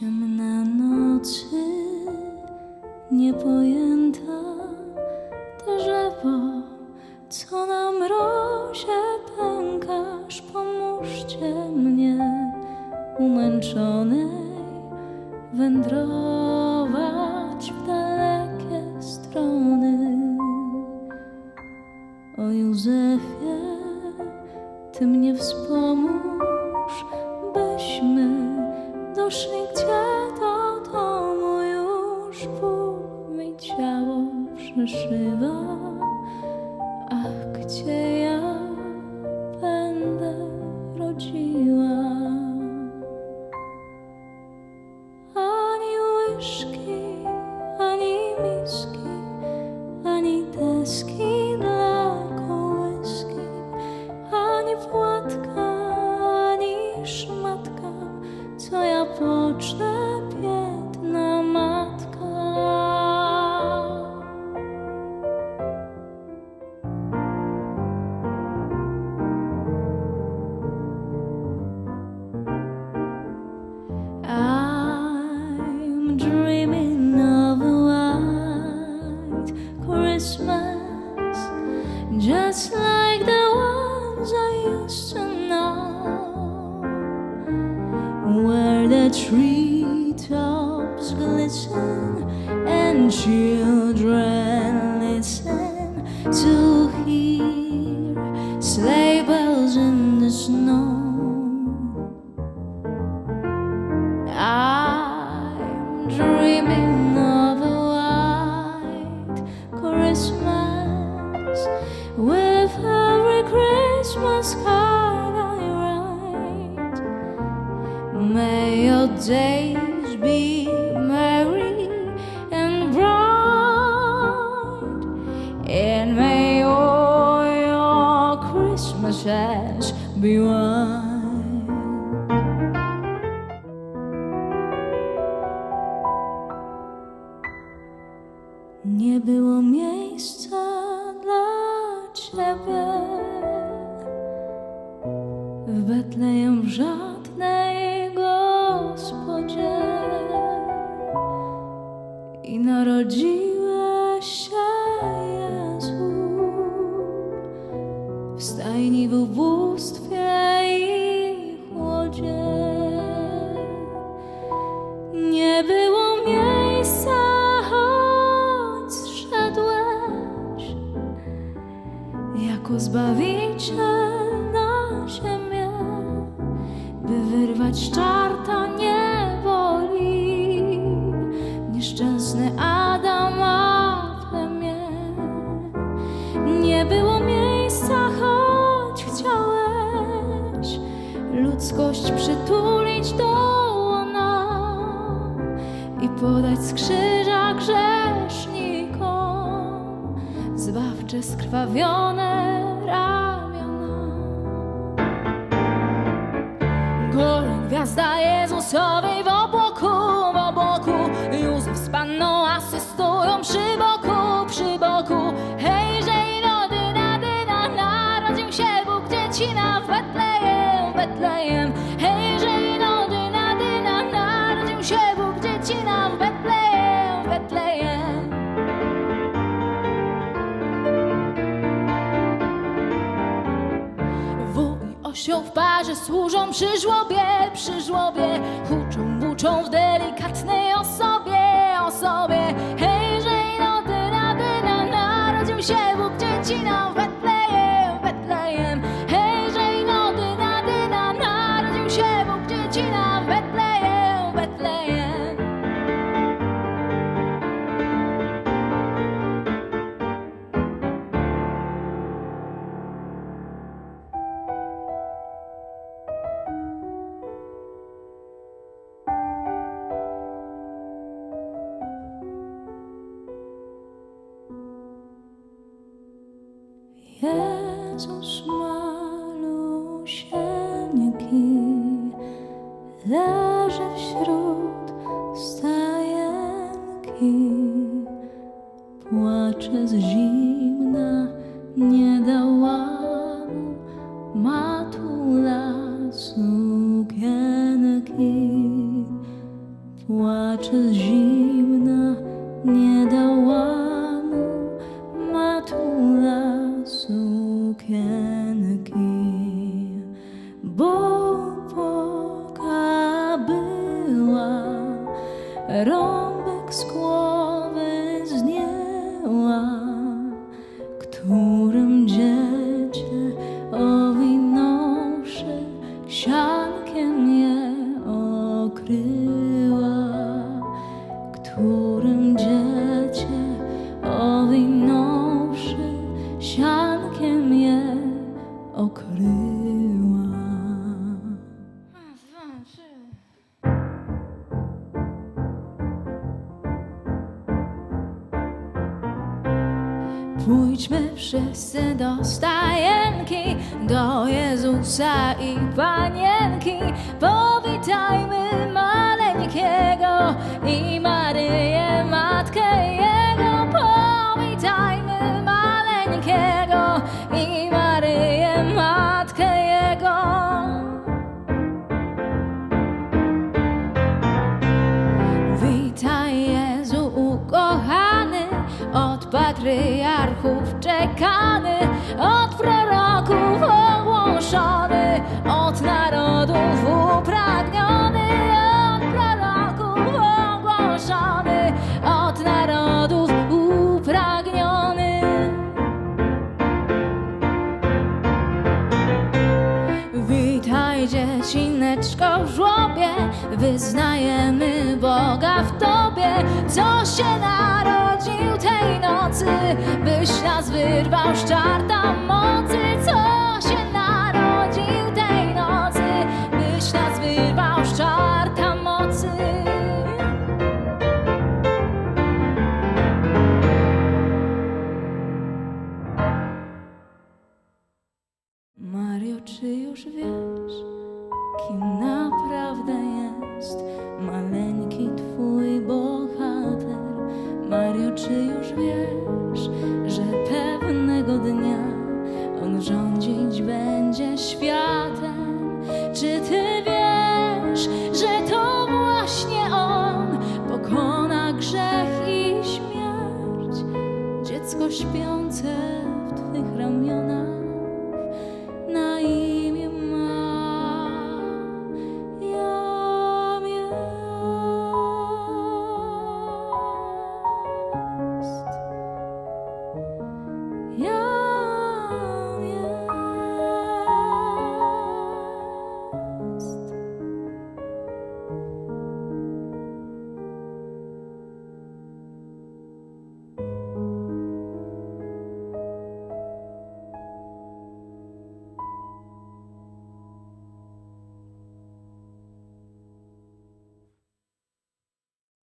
Ciemne nocy, niepojęta drzewo, co na mrozie pękasz, pomóżcie mnie, umęczonej, wędrować w dalekie strony. O Józefie, Ty mnie wspomóż, byśmy doszli już żywo, a gdzie ja? tree. May your days be merry and bright, and may all your Christmases be white. Narodziłeś się Jezu w stajni w ubóstwie i chłodzie. Nie było miejsca, choć zszedłeś jako zbawiciel i podać z krzyża grzesznikom. Zbawcze skrwawione ramiona. Góry gwiazda Jezusowej w obłoku, w obłoku Józef z panną asystują przy boku, przy boku. Hej, że ino dyna, narodził się Bóg dziecina w Betlejem, Betlejem W parze służą przy żłobie, przy żłobie. Huczą, buczą w delikatnej osobie, osobie. Hej, że ino dyna, dyna, narodził się Bóg dziecina w Jezus malusieńki Idźmy wszyscy do stajenki, do Jezusa i panienki, powitajmy. od narodów upragniony, od proroków ogłoszony, od narodów upragniony. Witaj dziecineczko w żłobie, wyznajemy Boga w Tobie, co się narodził tej nocy, byś nas wyrwał z czarta mocy, co